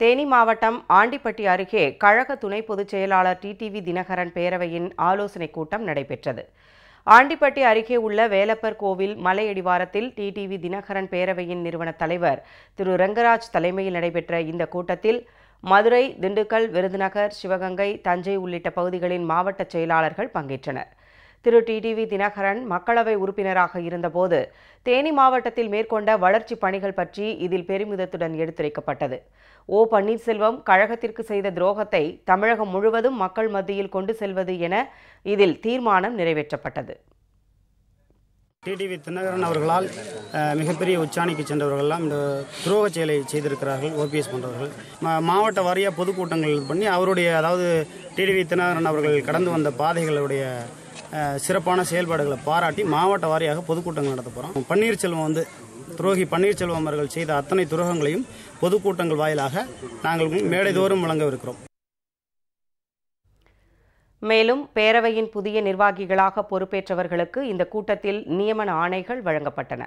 தேனி மாவட்டம் ஆண்டிப்பட்டி அருகே கழக துணை பொதுச் செயலாளர் டிடிவி தினகரன் பேரவையின் ஆலோசனைக் கூட்டம் நடைபெற்றது. ஆண்டிப்பட்டி அருகே உள்ள வேலப்பர் கோவில் மலையடிவாரத்தில் டிடிவி தினகரன் பேரவையின் நிறுவன தலைவர் திரு. ரங்கராஜ் தலைமையில் நடைபெற்ற இந்த கூட்டத்தில் மதுரை திண்டுக்கல் விருதுநகர் சிவகங்கை தஞ்சை உள்ளிட்ட பகுதிகளின் மாவட்ட செயலாளர்கள் பங்கேற்றனர். திரு டிடிவி தினகரன் மக்களவை உறுப்பினராக இருந்தபோது தேனி மாவட்டத்தில் மேற்கொண்ட வளர்ச்சிப் பணிகள் பற்றி இதில் பெருமிதத்துடன் எடுத்துரைக்கப்பட்டது. ஓ பன்னீர்செல்வம் கழகத்திற்கு செய்த துரோகத்தை தமிழகம் முழுவதும் மக்கள் மத்தியில் கொண்டு செல்வது என இதில் தீர்மானம் நிறைவேற்றப்பட்டது. டிடிவி தினகரன் அவர்களால் மிகப்பெரிய உச்சாணிக்கு சென்றவர்கள்லாம் இந்த துரோக செயலை செய்திருக்கிறார்கள் ஓபிஎஸ் போன்றவர்கள். மா- மாவட்ட வாரியாக பொதுக்கூட்டங்கள் பண்ணி அவருடைய அதாவது டிடிவி தினகரன் அவர்கள் கடந்து வந்த பாதைகளுடைய சிறப்பான செயல்பாடுகளை பாராட்டி மாவட்ட வாரியாக பொதுக்கூட்டங்கள் நடத்த போகிறோம் பன்னீர்செல்வம் வந்து துரோகி பன்னீர்செல்வம் அவர்கள் செய்த அத்தனை துரோகங்களையும் பொதுக்கூட்டங்கள் வாயிலாக நாங்கள் மேடைதோறும் வழங்கவிருக்கிறோம் மேலும் பேரவையின் புதிய நிர்வாகிகளாக பொறுப்பேற்றவர்களுக்கு இந்த கூட்டத்தில் நியமன ஆணைகள் வழங்கப்பட்டன.